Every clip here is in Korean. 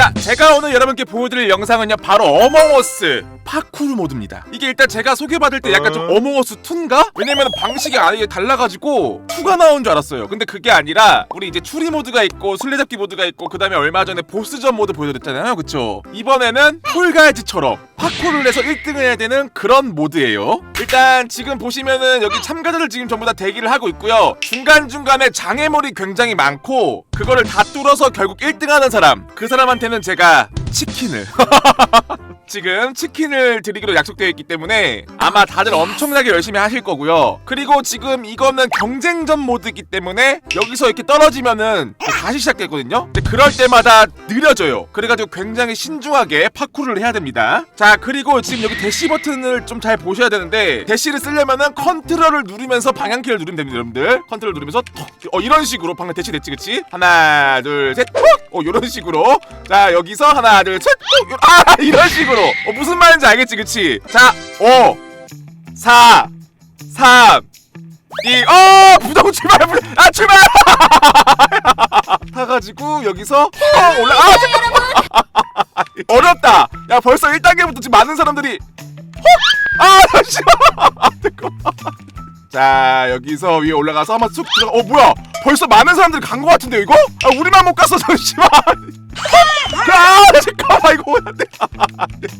자, 제가 오늘 여러분께 보여드릴 영상은요 바로 어몽어스 파쿠르 모드입니다. 이게 일단 제가 소개받을 때 약간 좀 어몽어스 2인가? 왜냐면 방식이 아예 달라가지고 2가 나온 줄 알았어요. 근데 그게 아니라 우리 이제 추리 모드가 있고 술래잡기 모드가 있고 그 다음에 얼마 전에 보스전 모드 보여드렸잖아요, 그쵸? 이번에는 폴가이즈처럼 파쿠르를 해서 1등을 해야 되는 그런 모드예요. 일단 지금 보시면은 여기 참가자들 지금 전부 다 대기를 하고 있고요. 중간중간에 장애물이 굉장히 많고 그거를 다 뚫어서 결국 1등하는 사람 그 사람한테는 제가 치킨을 지금 치킨을 드리기로 약속되어 있기 때문에 아마 다들 엄청나게 열심히 하실 거고요. 그리고 지금 이거는 경쟁전 모드이기 때문에 여기서 이렇게 떨어지면은 다시 시작되거든요. 근데 그럴 때마다 느려져요. 그래가지고 굉장히 신중하게 파쿠르를 해야 됩니다. 자 그리고 지금 여기 대시 버튼을 좀 잘 보셔야 되는데 대시를 쓰려면은 컨트롤을 누르면서 방향키를 누르면 됩니다, 여러분들. 컨트롤 누르면서 톡, 어 이런 식으로 방금 대시 됐지, 그치? 하나, 둘, 셋, 톡! 어 이런 식으로. 자 여기서 하나, 둘, 셋, 톡! 아 이런 식으로. 어 무슨 말인지 알겠지, 그치? 자, 5, 4, 3, 2, 어 부정 출발, 아 출발! 타가지고 여기서 어, 올라, 아 잠깐. 어렵다. 야 벌써 1단계부터 지금 많은 사람들이 아 잠시만 잠깐만. 자 여기서 위에 올라가서 한번 쑥 들어가 어 뭐야 벌써 많은 사람들이 간거 같은데 이거? 아 우리만 못 갔어 잠시만 아 잠깐만 이거 안돼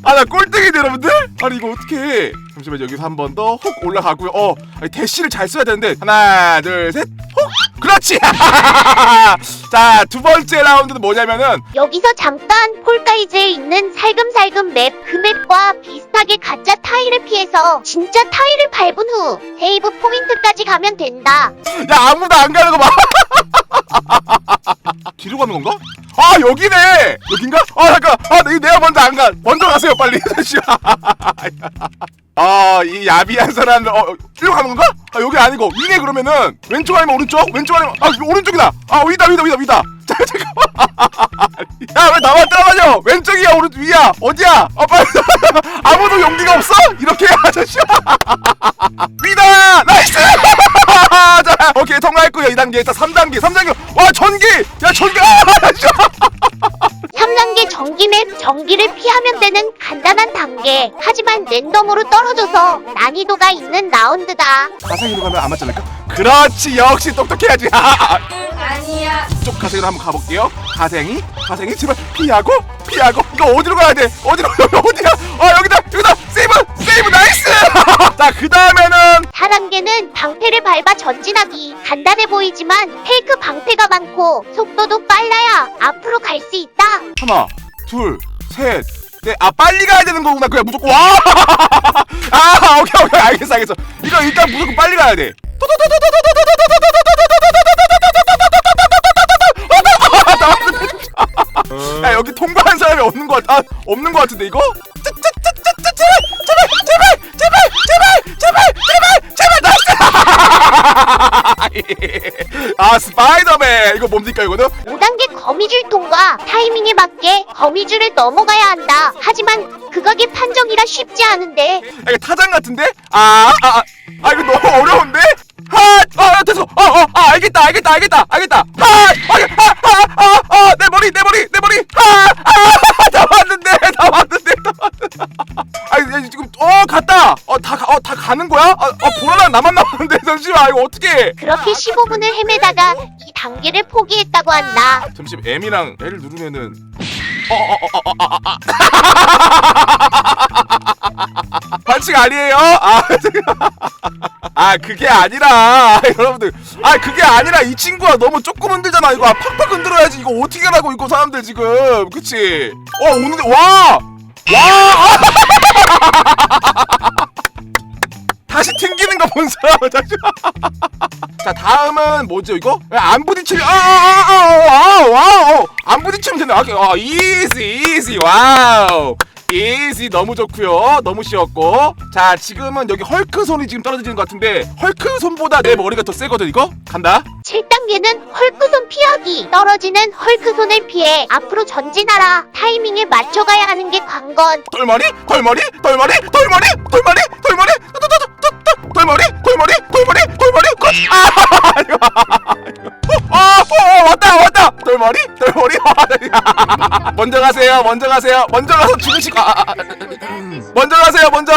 아나 꼴등이네 여러분들 아니 이거 어떻게 해 잠시만 여기서 한 번더훅 올라가고요 어 아니, 대시를 잘 써야 되는데 하나 둘셋훅 그렇지 자 두 번째 라운드는 뭐냐면은 여기서 잠깐 폴가이즈에 있는 살금살금 맵 그 맵과 비슷하게 가짜 타일을 피해서 진짜 타일을 밟은 후 세이브 포인트까지 가면 된다. 야 아무도 안 가는 거 봐. 뒤로 가는 건가? 아 여기네. 여긴가? 아 잠깐. 아 내- 내 가 먼저 가세요 빨리. 아이 야비한 사람들. 어 어, 이리로 가는 건가? 아 여기 아니고 위네 그러면은 왼쪽 아니면 오른쪽? 왼쪽 아니면 아 오른쪽이다. 아 위다 위다 위다 위다. 자 잠깐만. 야왜 나만 따라다녀? 왼쪽이야 오른쪽 위야 어디야? 아 빨리. 아무도 용기가 없어? 이렇게 하자시오. 위다 나이스. 자, 오케이 통과했고요. 2단계, 일단 3단계, 3단계. 와 전기, 야 전기. 아, 씨. 3단 맵 전기를 피하면 되는 간단한 단계. 하지만 랜덤으로 떨어져서 난이도가 있는 라운드다. 가상으로 가면 안 맞지 않을까? 그렇지, 역시 똑똑해야지. 아, 아니야. 이쪽 가생으로 한번 가볼게요. 가생이, 가생이 제발 피하고, 피하고. 이거 어디로 가야 돼? 어디로? 어디야? 아 여기다, 여기다. 세이브, 세이브, 나이스. 자, 그 다음에는 4단계는 방패를 밟아 전진하기. 간단해 보이지만 페이크 방패가 많고 속도도 빨라야 앞으로 갈 수 있다. 하나, 둘, 셋. 네, 아 빨리 가야 되는 거구나. 그냥 무조건 와. 아, 오케이, 오케이, 알겠어, 알겠어. 이거 일단 무조건 빨리 가야 돼. 야 여기 통과한 사람이 없는 것 같아. 아, 없는 것 같은데 이거? 아 스파이더맨 이거 뭡니까 이거는? 5단계 거미줄 통과 타이밍에 맞게 거미줄을 넘어가야 한다. 하지만 극악의 판정이라 쉽지 않은데 아, 이거 타장 같은데? 아, 아, 아, 아 이거 너무 어려운데? 하, 아, 됐어. 어, 어, 아, 알겠다, 알겠다, 알겠다, 알겠다. 하, 아, 아, 아, 아, 아, 내 머리, 내 머리, 내 머리. 하, 아, 다 왔는데, 다 왔는데, 다 왔는데. 아, 지금, 어, 갔다. 어, 다, 가- 어, 다 가는 거야? 아, 어, 보라랑 나만 남았는데, 잠시만, 이거 어떻게? 그렇게 15분을 헤매다가 이 단계를 포기했다고 한다. 잠시만, M이랑 L을 누르면은. 어, 어, 어, 어, 어, 어, 아. 반칙 아니에요? 아, 아 그게 아니라 여러분들 아 그게 아니라 이 친구가 너무 조금 흔들잖아 이거 아, 팍팍 흔들어야지 이거 어떻게 하라고 이거 사람들 지금 그치 어 오는데 와와 다시 자 다음은 뭐죠 이거 안 부딪히면 아아아아와안 부딪히면 된다 아 이지 이지 와우 이지 너무 좋고요 너무 쉬웠고 자 지금은 여기 헐크 손이 지금 떨어지는 것 같은데 헐크 손보다 내 머리가 더 세거든 이거 간다 7단계는 헐크손 피하기. 떨어지는 헐크손을 피해 앞으로 전진하라. 타이밍에 맞춰가야 하는 게 관건. 돌머리 돌머리 돌머리 돌머리 돌머리 돌머리 돌머리 돌머리 돌머리 아, 어, 어, 왔다 왔다. 돌머리? 돌머리? 먼저 가세요 먼저 가세요. 먼저 가서 죽으시고 아, 먼저 가세요 먼저.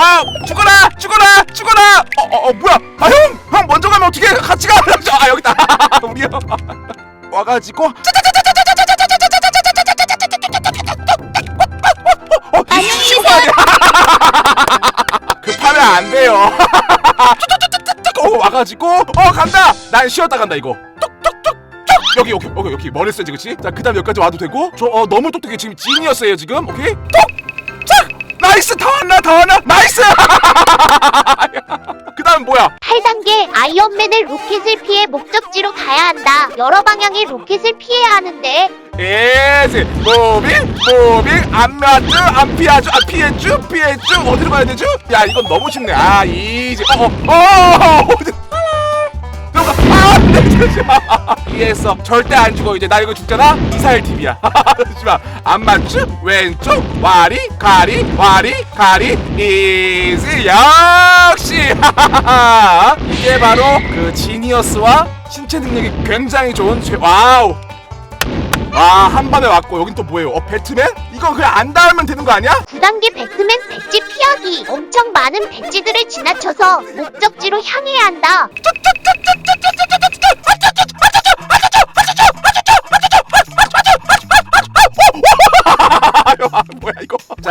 아 죽어라 죽어라 죽어라. 어 어 어, 어, 뭐야? 아형형 먼저 가면 어떻게 같이 가? 아 여기다. 우리 형. 와가지고. 어, 와가지고 어 간다. 난 쉬었다 간다 이거. 여기 여기 여기 여기 머리 쓰지 그치? 자 그다음 여기까지 와도 되고 저 어, 너무 똑똑해. 지금 지니어스예요 지금. 오케이? 톡 착 나이스! 다 왔나? 다 왔나? 나이스. 그다음 뭐야? 8단계 아이언맨의 로켓을 피해 목적지로 가야 한다. 여러 방향의 로켓을 피해야 하는데 예스 무빙 무빙 안 맞죠 안 피하죠 안 피했죠 피했죠 어디로 가야 되죠 야 이건 너무 쉽네 아 이제 어어어 들어가 아네 잠시만 이해했어. 절대 안 죽어. 이제 나 이거 죽잖아? 미사일 팀이야. 잠시만 안 맞죠 왼쪽? 와리? 가리? 와리? 가리? 이지 역시! 이게 바로 그 지니어스와 신체 능력이 굉장히 좋은 최 와우! 와, 한 번에 왔고, 여긴 또 뭐예요? 어, 배트맨? 이거 그냥 안 닿으면 되는 거 아니야? 9단계 배트맨 배지 피하기. 엄청 많은 배지들을 지나쳐서 목적지로 향해야 한다. 아유,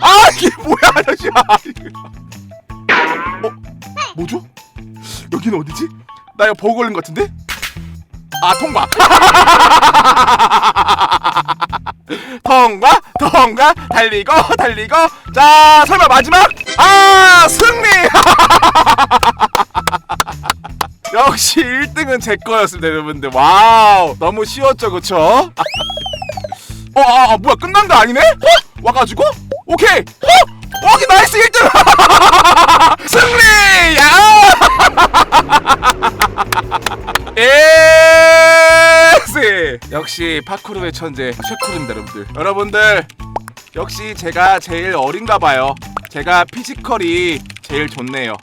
아 이게 뭐야? 잠시만. 어, 뭐죠? 여기는 어디지? 나 이거 버그 걸린 것 같은데? 아 통과. 통과 통과 달리고 달리고 자 설마 마지막 아 승리 역시 1등은 제 거였습니다 여러분들 와우 너무 쉬웠죠 그쵸 어 아, 아, 뭐야 끝난 거 아니네 어? 와가지고 오케이. 어? 오케이 나이스 1등. 승리! 야! 예스! 역시 파쿠르의 천재 최쿠르입니다 여러분들 여러분들 역시 제가 제일 어린가 봐요 제가 피지컬이 제일 좋네요